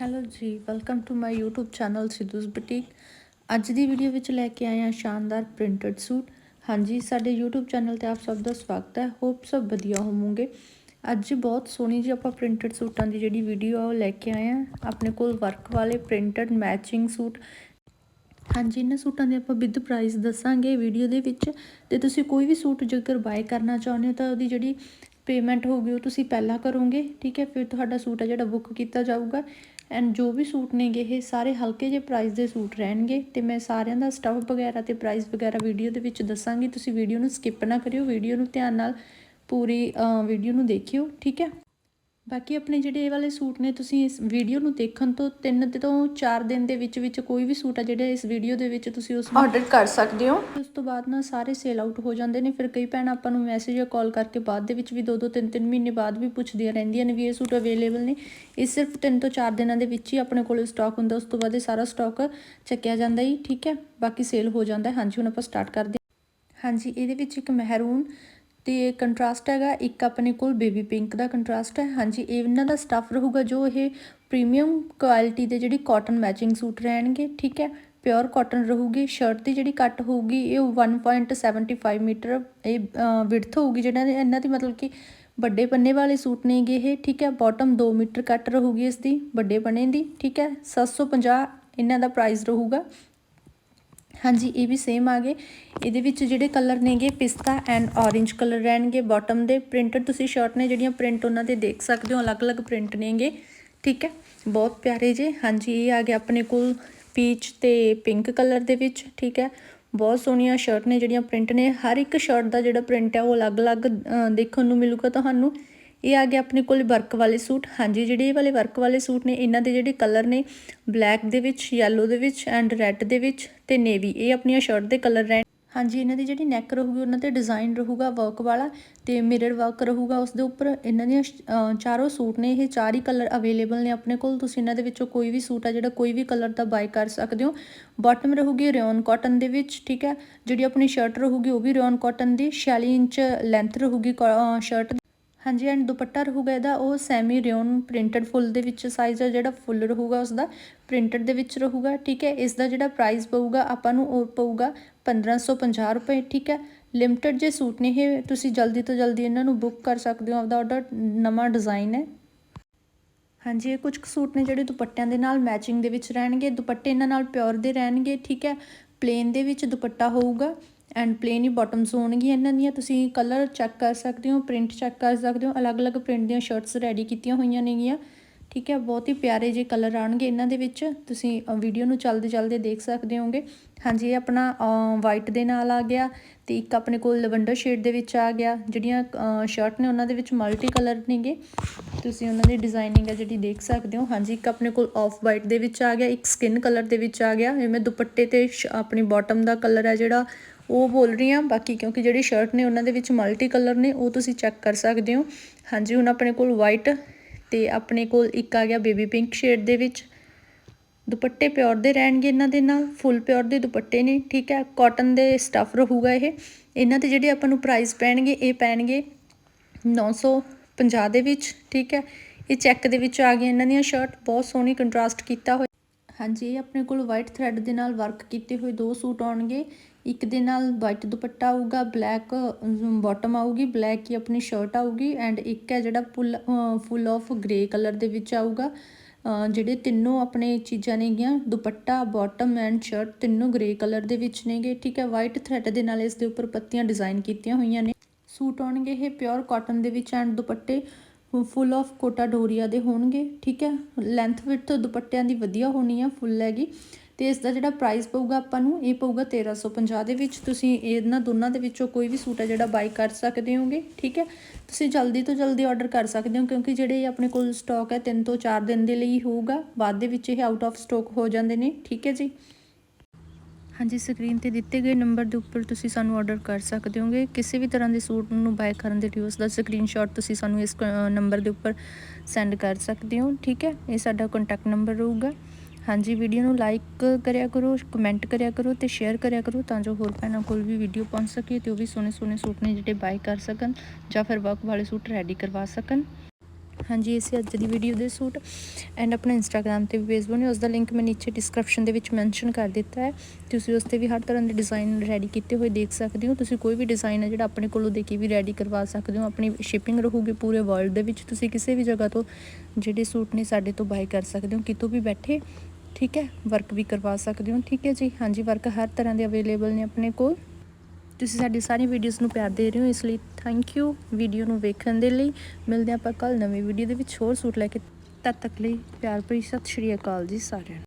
Hello ji welcome to my YouTube channel Sidhus boutique ਅੱਜ ਦੀ video ਵਿੱਚ ਲੈ ਕੇ ਆਏ ਹਾਂ ਸ਼ਾਨਦਾਰ ਪ੍ਰਿੰਟਡ ਸੂਟ ਹਾਂਜੀ, ਸਾਡੇ YouTube ਚੈਨਲ ਤੇ ਆਪ ਸਭ ਦਾ ਸਵਾਗਤ ਹੈ। ਹੋਪ ਸਭ ਵਧੀਆ ਹੋਵੋਗੇ। ਅੱਜ ਬਹੁਤ ਸੋਹਣੀ ਜੀ ਆਪਾਂ ਪ੍ਰਿੰਟਡ ਸੂਟਾਂ ਦੀ ਜਿਹੜੀ ਵੀਡੀਓ ਆ ਉਹ ਲੈ ਕੇ ਆਏ ਹਾਂ। ਆਪਣੇ ਕੋਲ ਵਰਕ ਵਾਲੇ ਪ੍ਰਿੰਟਡ ਮੈਚਿੰਗ ਸੂਟ ਹਾਂਜੀ, ਇਹਨਾਂ ਸੂਟਾਂ ਦੇ ਆਪਾਂ ਵਿਦ ਪ੍ਰਾਈਸ ਦੱਸਾਂਗੇ ਵੀਡੀਓ ਦੇ ਵਿੱਚ। ਤੇ ਤੁਸੀਂ ਕੋਈ ਵੀ ਸੂਟ ਜੇਕਰ ਬਾਏ ਕਰਨਾ ਚਾਹੁੰਦੇ ਹੋ ਤਾਂ ਉਹਦੀ ਜਿਹੜੀ ਪੇਮੈਂਟ ਹੋਊਗੀ ਉਹ ਤੁਸੀਂ ਪਹਿਲਾਂ ਕਰੋਗੇ। ਠੀਕ ਹੈ, ਫਿਰ ਤੁਹਾਡਾ ਸੂਟ ਆ ਜਿਹੜਾ ਬੁੱਕ ਕੀਤਾ ਜਾਊਗਾ। ਐਂਡ ਜੋ ਵੀ ਸੂਟ ਨੇਗੇ, ਇਹ ਸਾਰੇ ਹਲਕੇ ਜਿਹੇ ਪ੍ਰਾਈਸ ਦੇ ਸੂਟ ਰਹਿਣਗੇ ਤੇ ਮੈਂ ਸਾਰਿਆਂ ਦਾ ਸਟਫ ਵਗੈਰਾ ਤੇ ਪ੍ਰਾਈਸ ਵਗੈਰਾ ਵੀਡੀਓ ਦੇ ਵਿੱਚ ਦੱਸਾਂਗੀ। ਤੁਸੀਂ ਵੀਡੀਓ ਨੂੰ ਸਕਿਪ ਨਾ ਕਰਿਓ ਵੀਡੀਓ ਨੂੰ ਧਿਆਨ ਨਾਲ ਪੂਰੀ ਵੀਡੀਓ ਨੂੰ ਦੇਖਿਓ, ਠੀਕ ਹੈ? ਬਾਕੀ ਆਪਣੇ ਜਿਹੜੇ ਇਹ ਵਾਲੇ ਸੂਟ ਨੇ ਤੁਸੀਂ ਇਸ ਵੀਡੀਓ ਨੂੰ ਦੇਖਣ ਤੋਂ 3 ਤੋਂ 4 ਦਿਨ ਦੇ ਵਿੱਚ ਵਿੱਚ ਕੋਈ ਵੀ ਸੂਟ ਆ ਜਿਹੜਾ ਇਸ ਵੀਡੀਓ ਦੇ ਵਿੱਚ ਤੁਸੀਂ ਉਸ ਨੂੰ ਆਰਡਰ ਕਰ ਸਕਦੇ ਹੋ। ਉਸ ਤੋਂ ਬਾਅਦ ਨਾ ਸਾਰੇ ਸੇਲ ਆਊਟ ਹੋ ਜਾਂਦੇ ਨੇ। ਫਿਰ ਕਈ ਭੈਣਾਂ ਆਪਾਂ ਨੂੰ ਮੈਸੇਜ ਜਾਂ ਕਾਲ ਕਰਕੇ ਬਾਅਦ ਦੇ ਵਿੱਚ ਵੀ 2-2 3-3 ਮਹੀਨੇ ਬਾਅਦ ਵੀ ਪੁੱਛਦੀਆਂ ਰਹਿੰਦੀਆਂ ਨੇ ਵੀ ਇਹ ਸੂਟ ਅਵੇਲੇਬਲ ਨੇ। ਇਹ ਸਿਰਫ 3 ਤੋਂ 4 ਦਿਨਾਂ ਦੇ ਵਿੱਚ ਹੀ ਆਪਣੇ ਕੋਲ ਸਟਾਕ ਹੁੰਦਾ। ਉਸ ਤੋਂ ਬਾਅਦ ਇਹ ਸਾਰਾ ਸਟਾਕ ਚੱਕਿਆ ਜਾਂਦਾ ਹੀ ਠੀਕ ਹੈ? ਬਾਕੀ ਸੇਲ ਹੋ ਜਾਂਦਾ। ਹਾਂਜੀ ਹੁਣ ਆਪਾਂ ਸਟਾਰਟ ਕਰਦੇ ਹਾਂ। ਹਾਂਜੀ ਇਹਦੇ ਵਿੱਚ ਇੱਕ ਮਹਿਰੂਨ ਤੇ ਕੰਟਰਾਸਟ ਹੈਗਾ, ਇੱਕ ਆਪਣੇ ਕੋਲ ਬੇਬੀ ਪਿੰਕ ਦਾ ਕੰਟਰਾਸਟ ਹੈ। ਹਾਂਜੀ ਇਹਨਾਂ ਦਾ ਸਟਫ ਰਹੂਗਾ ਜੋ ਇਹ ਪ੍ਰੀਮੀਅਮ ਕੁਆਲਿਟੀ ਦੇ ਜਿਹੜੀ ਕਾਟਨ ਮੈਚਿੰਗ ਸੂਟ ਰਹਿਣਗੇ, ਠੀਕ ਹੈ? ਪਿਓਰ ਕਾਟਨ ਰਹੂਗੀ ਸ਼ਰਟ ਦੀ ਜਿਹੜੀ ਕੱਟ ਹੋਊਗੀ, ਇਹ 1.75 ਮੀਟਰ, ਇਹ ਵਿਡਥ ਹੋਊਗੀ ਜਿਹੜਾ ਇਹਨਾਂ ਦੀ ਮਤਲਬ ਕਿ ਵੱਡੇ ਪੰਨੇ ਵਾਲੇ ਸੂਟ ਨੇਗੇ ਇਹ, ਠੀਕ ਹੈ? ਬਾਟਮ 2 ਮੀਟਰ ਕੱਟ ਰਹੂਗੀ ਇਸ ਦੀ, ਵੱਡੇ ਪੰਨੇ ਦੀ, ਠੀਕ ਹੈ? 750 ਇਹਨਾਂ ਦਾ ਪ੍ਰਾਈਸ ਰਹੂਗਾ। ਹਾਂਜੀ, ਇਹ ਵੀ ਸੇਮ ਆ ਗਏ। ਇਹਦੇ ਵਿੱਚ ਜਿਹੜੇ ਕਲਰ ਨੇਗੇ, ਪਿਸਤਾ ਐਂਡ ਔਰੇਂਜ ਕਲਰ ਰਹਿਣਗੇ। ਬਾਟਮ ਦੇ ਪ੍ਰਿੰਟਡ ਤੁਸੀਂ ਸ਼ਰਟ ਨੇ ਜਿਹੜੀਆਂ ਪ੍ਰਿੰਟ ਉਹਨਾਂ ਦੇ ਦੇਖ ਸਕਦੇ ਹੋ, ਅਲੱਗ-ਅਲੱਗ ਪ੍ਰਿੰਟ ਨੇਗੇ। ਠੀਕ ਹੈ? ਬਹੁਤ ਪਿਆਰੇ ਜੇ। ਹਾਂਜੀ, ਇਹ ਆ ਗਿਆ ਆਪਣੇ ਕੋਲ ਪੀਚ ਤੇ ਪਿੰਕ ਕਲਰ ਦੇ ਵਿੱਚ। ਠੀਕ ਹੈ? ਬਹੁਤ ਸੋਹਣੀਆਂ ਸ਼ਰਟ ਨੇ ਜਿਹੜੀਆਂ ਪ੍ਰਿੰਟ ਨੇ। ਹਰ ਇੱਕ ਸ਼ਰਟ ਦਾ ਜਿਹੜਾ ਪ੍ਰਿੰਟ ਹੈ, ਉਹ ਅਲੱਗ-ਅਲੱਗ ਦੇਖਣ ਨੂੰ ਮਿਲੂਗਾ ਤੁਹਾਨੂੰ। ਇਹ ਆ ਗਿਆ ਆਪਣੇ ਕੋਲ ਵਰਕ ਵਾਲੇ ਸੂਟ। ਹਾਂਜੀ, ਜਿਹੜੇ ਇਹ ਵਾਲੇ ਵਰਕ ਵਾਲੇ ਸੂਟ ਨੇ, ਇਹਨਾਂ ਦੇ ਜਿਹੜੇ ਕਲਰ ਨੇ, ਬਲੈਕ ਦੇ ਵਿੱਚ ਯੈਲੋ ਦੇ ਵਿੱਚ ਐਂਡ ਰੈੱਡ ਦੇ ਵਿੱਚ ਤੇ ਨੇਵੀ ਇਹ ਆਪਣੀਆਂ ਸ਼ਰਟ ਦੇ ਕਲਰ ਰਹਿਣ। ਹਾਂਜੀ, ਇਹਨਾਂ ਦੀ ਜਿਹੜੀ ਨੈਕ ਰਹੂਗੀ, ਉਹਨਾਂ ਤੇ ਡਿਜ਼ਾਈਨ ਰਹੂਗਾ ਵਰਕ ਵਾਲਾ ਤੇ ਮਿਰਰ ਵਰਕ ਰਹੂਗਾ ਉਸ ਦੇ ਉੱਪਰ। ਇਹਨਾਂ ਦੀਆਂ ਚਾਰੋਂ ਸੂਟ ਨੇ, ਇਹ ਚਾਰ ਹੀ ਕਲਰ ਅਵੇਲੇਬਲ ਨੇ ਆਪਣੇ ਕੋਲ। ਤੁਸੀਂ ਇਹਨਾਂ ਦੇ ਵਿੱਚੋਂ ਕੋਈ ਵੀ ਸੂਟ ਆ, ਜਿਹੜਾ ਕੋਈ ਵੀ ਕਲਰ ਦਾ ਬਾਈ ਕਰ ਸਕਦੇ ਹੋ। ਬਾਟਮ ਰਹੂਗੀ ਰਿਓਨ ਕਾਟਨ ਦੇ ਵਿੱਚ, ਠੀਕ ਹੈ? ਜਿਹੜੀ ਆਪਣੀ ਸ਼ਰਟ ਰਹੂਗੀ, ਉਹ ਵੀ ਰਿਓਨ ਕਾਟਨ ਦੀ। 46 ਇੰਚ ਲੈਂਥ ਰਹੂਗੀ ਸ਼ਰਟ ਹਾਂਜੀ, ਐਂਡ ਦੁਪੱਟਾ ਰਹੂਗਾ ਇਹਦਾ, ਉਹ ਸੈਮੀ ਰਿਓਨ ਪ੍ਰਿੰਟਡ ਫੁੱਲ ਦੇ ਵਿੱਚ ਸਾਈਜ਼ ਹੈ ਜਿਹੜਾ ਫੁੱਲ ਰਹੂਗਾ ਉਸ ਦਾ ਪ੍ਰਿੰਟਡ ਦੇ ਵਿੱਚ ਰਹੂਗਾ, ਠੀਕ ਹੈ? ਇਸ ਦਾ ਜਿਹੜਾ ਪ੍ਰਾਈਸ ਪਊਗਾ, ਆਪਾਂ ਨੂੰ ਉਹ ਪਊਗਾ 1550 ਰੁਪਏ, ਠੀਕ ਹੈ? ਲਿਮਟਿਡ ਜੇ ਸੂਟ ਨੇ ਇਹ, ਤੁਸੀਂ ਜਲਦੀ ਤੋਂ ਜਲਦੀ ਇਹਨਾਂ ਨੂੰ ਬੁੱਕ ਕਰ ਸਕਦੇ ਹੋ, ਆਪਦਾ ਆਰਡਰ ਨਵਾਂ ਡਿਜ਼ਾਈਨ ਹੈ। ਹਾਂਜੀ, ਇਹ ਕੁਝ ਸੂਟ ਨੇ ਜਿਹੜੇ ਦੁਪੱਟਿਆਂ ਦੇ ਨਾਲ ਮੈਚਿੰਗ ਦੇ ਵਿੱਚ ਰਹਿਣਗੇ, ਦੁਪੱਟੇ ਇਹਨਾਂ ਨਾਲ ਪਿਓਰ ਦੇ ਰਹਿਣਗੇ, ਠੀਕ ਹੈ? ਪਲੇਨ ਦੇ ਵਿੱਚ ਦੁਪੱਟਾ ਹੋਊਗਾ। ਐਂਡ ਪਲੇਨ ਹੀ ਬਾਟਮਸ ਹੋਣਗੀਆਂ ਇਹਨਾਂ ਦੀਆਂ। ਤੁਸੀਂ ਕਲਰ ਚੈੱਕ ਕਰ ਸਕਦੇ ਹੋ ਪ੍ਰਿੰਟ ਚੈੱਕ ਕਰ ਸਕਦੇ ਹੋ। ਅਲੱਗ-ਅਲੱਗ ਪ੍ਰਿੰਟ ਦੀਆਂ ਸ਼ਰਟਸ ਰੈਡੀ ਕੀਤੀਆਂ ਹੋਈਆਂ ਨੇਗੀਆਂ। ਠੀਕ ਹੈ, ਬਹੁਤ ਹੀ ਪਿਆਰੇ ਜੇ ਕਲਰ ਆਣਗੇ ਇਹਨਾਂ ਦੇ ਵਿੱਚ। ਤੁਸੀਂ ਵੀਡੀਓ ਨੂੰ ਚੱਲਦੇ ਚਲਦੇ ਦੇਖ ਸਕਦੇ ਹੋਗੇ ਹਾਂਜੀ, ਇਹ ਆਪਣਾ ਵਾਈਟ ਦੇ ਨਾਲ ਆ ਗਿਆ ਤੇ ਇੱਕ ਆਪਣੇ ਕੋਲ ਲਵੰਡਰ ਸ਼ੇਡ ਦੇ ਵਿੱਚ ਆ ਗਿਆ। ਜਿਹੜੀਆਂ ਸ਼ਰਟ ਨੇ ਉਹਨਾਂ ਦੇ ਵਿੱਚ ਮਲਟੀ ਕਲਰ ਨੇਗੇ। ਤੁਸੀਂ ਉਹਨਾਂ ਦੀ ਡਿਜ਼ਾਈਨਿੰਗ ਹੈ ਜਿਹੜੀ ਦੇਖ ਸਕਦੇ ਹੋ। ਹਾਂਜੀ, ਇੱਕ ਆਪਣੇ ਕੋਲ ਆਫ ਵਾਈਟ ਦੇ ਵਿੱਚ ਆ ਗਿਆ, ਇੱਕ ਸਕਿਨ ਕਲਰ ਦੇ ਵਿੱਚ ਆ ਗਿਆ। ਜਿਵੇਂ ਦੁਪੱਟੇ ਤੇ ਆਪਣੀ ਬਾਟਮ ਦਾ ਕਲਰ ਹੈ ਜਿਹੜਾ ਉਹ ਬੋਲ ਰਹੀ ਹਾਂ ਬਾਕੀ ਕਿਉਂਕਿ ਜਿਹੜੀ ਸ਼ਰਟ ਨੇ ਉਹਨਾਂ ਦੇ ਵਿੱਚ ਮਲਟੀ ਕਲਰ ਨੇ, ਉਹ ਤੁਸੀਂ ਚੈੱਕ ਕਰ ਸਕਦੇ ਹੋ। ਹਾਂਜੀ, ਹੁਣ ਆਪਣੇ ਕੋਲ ਵਾਈਟ ਤੇ ਆਪਣੇ ਕੋਲ ਇੱਕ ਆ ਗਿਆ ਬੇਬੀ ਪਿੰਕ ਸ਼ੇਡ ਦੇ ਵਿੱਚ। ਦੁਪੱਟੇ ਪਿਓਰ ਦੇ ਰਹਿਣਗੇ ਇਹਨਾਂ ਦੇ ਨਾਲ ਫੁੱਲ ਪਿਓਰ ਦੇ ਦੁਪੱਟੇ ਨੇ, ਠੀਕ ਹੈ। ਕਾਟਨ ਦੇ ਸਟਫ ਰਹੂਗਾ ਇਹ। ਇਹਨਾਂ ਦੇ ਜਿਹੜੇ ਆਪਾਂ ਨੂੰ ਪ੍ਰਾਈਸ ਪੈਣਗੇ, ਇਹ ਪੈਣਗੇ 950 ਦੇ ਵਿੱਚ, ਠੀਕ ਹੈ। ਇਹ ਚੈੱਕ ਦੇ ਵਿੱਚ ਆ ਗਈਆਂ ਇਹਨਾਂ ਦੀਆਂ ਸ਼ਰਟ ਬਹੁਤ ਸੋਹਣੀ ਕੰਟਰਾਸਟ ਕੀਤਾ ਹੋਇਆ। ਹਾਂਜੀ, ਇਹ ਆਪਣੇ ਕੋਲ ਵਾਈਟ ਥਰੈਡ ਦੇ ਨਾਲ ਵਰਕ ਕੀਤੇ ਹੋਏ ਦੋ ਸੂਟ ਆਉਣਗੇ। ਇੱਕ ਦੇ ਨਾਲ ਵਾਈਟ ਦੁਪੱਟਾ ਆਊਗਾ ਬਲੈਕ ਬਾਟਮ ਆਊਗੀ ਬਲੈਕ ਹੀ ਆਪਣੀ ਸ਼ਰਟ ਆਊਗੀ ਐਂਡ ਇੱਕ ਹੈ ਜਿਹੜਾ full full off grey colour ਦੇ ਵਿੱਚ ਆਊਗਾ। ਜਿਹੜੇ ਤਿੰਨੋਂ ਆਪਣੇ ਚੀਜ਼ਾਂ ਨੇਗੀਆਂ, ਦੁਪੱਟਾ ਬਾਟਮ ਐਂਡ ਸ਼ਰਟ ਤਿੰਨੋਂ ਗ੍ਰੇ ਕਲਰ ਦੇ ਵਿੱਚ ਨੇਗੇ, ਠੀਕ ਹੈ? ਵਾਈਟ ਥਰੈਡ ਦੇ ਨਾਲ ਇਸ ਦੇ ਉੱਪਰ ਪੱਤੀਆਂ ਡਿਜ਼ਾਈਨ ਕੀਤੀਆਂ ਹੋਈਆਂ ਨੇ। ਸੂਟ ਆਉਣਗੇ ਇਹ ਪਿਓਰ ਕਾਟਨ ਦੇ ਵਿੱਚ ਐਂਡ ਦੁਪੱਟੇ ਫੁੱਲ ਆਫ ਕੋਟਾ ਡੋਰੀਆ ਦੇ ਹੋਣਗੇ, ਠੀਕ ਹੈ? ਲੈਂਥ ਵਿਡਥ ਦੁਪੱਟਿਆਂ ਦੀ ਵਧੀਆ ਹੋਣੀ ਆ ਫੁੱਲ ਹੈਗੀ। ਤੇ ਇਸ ਦਾ ਜਿਹੜਾ ਪ੍ਰਾਈਸ ਪਊਗਾ ਆਪਾਂ ਨੂੰ, ਇਹ ਪਊਗਾ 1350 ਦੇ ਵਿੱਚ। ਤੁਸੀਂ ਇਹਨਾਂ ਦੋਨਾਂ ਦੇ ਵਿੱਚੋਂ ਕੋਈ ਵੀ ਸੂਟ ਹੈ ਜਿਹੜਾ ਬਾਈ ਕਰ ਸਕਦੇ ਹੋਗੇ, ਠੀਕ ਹੈ? ਤੁਸੀਂ ਜਲਦੀ ਤੋਂ ਜਲਦੀ ਆਰਡਰ ਕਰ ਸਕਦੇ ਹੋ, ਕਿਉਂਕਿ ਜਿਹੜੇ ਆਪਣੇ ਕੋਲ ਸਟਾਕ ਹੈ 3 ਤੋਂ 4 ਦਿਨ ਦੇ ਲਈ ਹੋਊਗਾ। ਬਾਅਦ ਦੇ ਵਿੱਚ ਇਹ ਆਊਟ ਆਫ ਸਟਾਕ ਹੋ ਜਾਂਦੇ ਨੇ, ਠੀਕ ਹੈ ਜੀ? ਹਾਂਜੀ ਸਕਰੀਨ ਤੇ ਦਿੱਤੇ ਗਏ ਨੰਬਰ ਦੇ ਉੱਪਰ ਤੁਸੀਂ ਸਾਨੂੰ ਆਰਡਰ ਕਰ ਸਕਦੇ ਹੋਗੇ। ਕਿਸੇ ਵੀ ਤਰ੍ਹਾਂ ਦੇ ਸੂਟ ਨੂੰ ਬਾਏ ਕਰਨ ਦੇ ਲਈ ਉਸ ਦਾ ਸਕਰੀਨਸ਼ਾਟ ਤੁਸੀਂ ਸਾਨੂੰ ਇਸ ਨੰਬਰ ਦੇ ਉੱਪਰ ਸੈਂਡ ਕਰ ਸਕਦੇ ਹੋ, ਠੀਕ ਹੈ? ਇਹ ਸਾਡਾ ਕੰਟੈਕਟ ਨੰਬਰ ਰਹੂਗਾ। ਹਾਂਜੀ ਵੀਡੀਓ ਨੂੰ ਲਾਈਕ ਕਰਿਆ ਕਰੋ ਕਮੈਂਟ ਕਰਿਆ ਕਰੋ ਤੇ ਸ਼ੇਅਰ ਕਰਿਆ ਕਰੋ ਤਾਂ ਜੋ ਹੋਰ ਭੈਣਾਂ ਕੋਲ ਵੀ ਵੀਡੀਓ ਪਹੁੰਚ ਸਕੇ ਤੇ ਉਹ ਵੀ ਸੋਹਣੇ ਸੋਹਣੇ ਸੂਟ ਨੇ ਜਿਹੜੇ ਬਾਈ ਕਰ ਸਕਣ ਜਾਂ ਫਿਰ ਵਰਕ ਵਾਲੇ ਸੂਟ ਰੈਡੀ ਕਰਵਾ ਸਕਣ। ਹਾਂਜੀ, ਇਹ ਸੀ ਅੱਜ ਦੀ ਵੀਡੀਓ ਦੇ ਸੂਟ ਐਂਡ ਆਪਣਾ ਇੰਸਟਾਗ੍ਰam ਤੇ ਵੀ ਪੇਜ ਬਣਿਆ ਉਸ ਦਾ ਲਿੰਕ ਮੈਂ ਨੀਚੇ ਡਿਸਕ੍ਰਿਪਸ਼ਨ ਦੇ ਵਿੱਚ ਮੈਂਸ਼ਨ ਕਰ ਦਿੱਤਾ ਹੈ। ਤੁਸੀਂ ਉਸ ਤੇ ਵੀ ਹਰ ਤਰ੍ਹਾਂ ਦੇ ਡਿਜ਼ਾਈਨ ਰੈਡੀ ਕੀਤੇ ਹੋਏ ਦੇਖ ਸਕਦੇ ਹੋ। ਤੁਸੀਂ ਕੋਈ ਵੀ ਡਿਜ਼ਾਈਨ ਹੈ ਜਿਹੜਾ ਆਪਣੇ ਕੋਲੋਂ ਦੇ ਕੇ ਵੀ ਰੈਡੀ ਕਰਵਾ ਸਕਦੇ ਹੋ। ਆਪਣੀ ਸ਼ਿਪਿੰਗ ਰਹੂਗੀ ਪੂਰੇ ਵਰਲਡ ਦੇ ਵਿੱਚ। ਤੁਸੀਂ ਕਿਸੇ ਵੀ ਜਗ੍ਹਾ ਤੋਂ ਜਿਹੜੇ ਸੂਟ ਨੇ ਸਾਡੇ ਤੋਂ ਬਾਈ ਕਰ ਸਕਦੇ ਹੋ, ਕਿਤੋਂ ਵੀ ਬੈਠੇ ਠੀਕ ਹੈ? ਵਰਕ ਵੀ ਕਰਵਾ ਸਕਦੇ ਹੋ। ਠੀਕ ਹੈ ਜੀ। ਹਾਂਜੀ ਵਰਕ ਹਰ ਤਰ੍ਹਾਂ ਦੇ ਅਵੇਲੇਬਲ ਨੇ ਆਪਣੇ ਕੋਲ। ਤੁਸੀਂ ਸਾਡੀ ਸਾਰੀ ਵੀਡੀਓਜ਼ ਨੂੰ ਪਿਆਰ ਦੇ ਰਹੇ ਹੋ, ਇਸ ਲਈ ਥੈਂਕ ਯੂ ਵੀਡੀਓ ਨੂੰ ਵੇਖਣ ਦੇ ਲਈ। ਮਿਲਦੇ ਹਾਂ ਆਪਾਂ ਕੱਲ ਨਵੀਂ ਵੀਡੀਓ ਦੇ ਵਿੱਚ। ਹੋਰ ਸੂਟ ਲੈ ਕੇ ਤਦ ਤੱਕ ਲਈ ਪਿਆਰ ਭਰੀ ਸਤਿ ਸ਼੍ਰੀ ਅਕਾਲ ਜੀ ਸਾਰਿਆਂ ਨੂੰ।